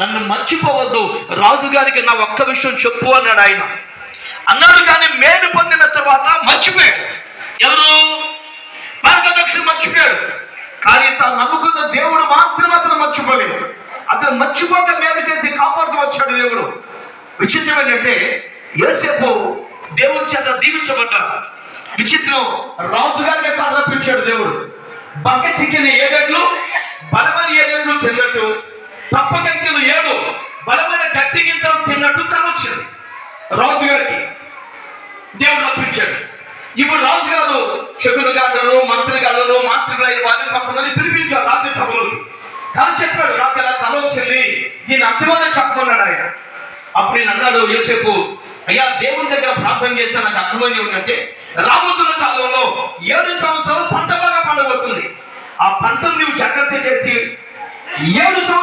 నన్ను మర్చిపోవద్దు. రాజుగారికి నా ఒక్క విషయం చెప్పు అన్నాడు ఆయన. అన్నాడు కానీ మేలు పొందిన తర్వాత మర్చిపోయాడు. ఎవరు? మార్గదర్శనం మర్చిపోయాడు. కానీ తాను నమ్ముకున్న దేవుడు మాత్రం అతను మర్చిపోలేదు. అతను మర్చిపోక మేలు చేసి కాపాడుతూ వచ్చాడు దేవుడు. విచిత్రం ఏంటంటే యోసేపు దేవుని చేత దీవించబడ్డాడు. విచిత్రం రాజుగారికి కళ్ళపించాడు దేవుడు. బక్క చిక్కిన ఏడెడ్లు తప్పకంచెలు ఏడు బలమైన గట్టి గింజలు తిన్నట్టు కావచ్చింది. రాజుగారికి దేవుడు రప్పించాడు ఇప్పుడు రాజుగారు శకులు గారు మంత్రి గారు మాంత్రికులైన వారిని కొంతమంది పిలిపించారు రాత్రి సభలోకి కానీ చెప్పాడు నాకు ఇలా తల వచ్చింది దీని అర్థమని చెప్పమన్నాడు ఆయన. అప్పుడు నేను అన్నాడు యోసేపు అయ్యా దేవుని దగ్గర ప్రార్థన చేస్తే నాకు అర్థమైంది ఏంటంటే రాబోతున్న కాలంలో ఏడు సంవత్సరాలు పంట బాగా పండబోతుంది. ఆ పంటను నువ్వు జాగ్రత్త చేసి ఏడు సంవత్సరాలు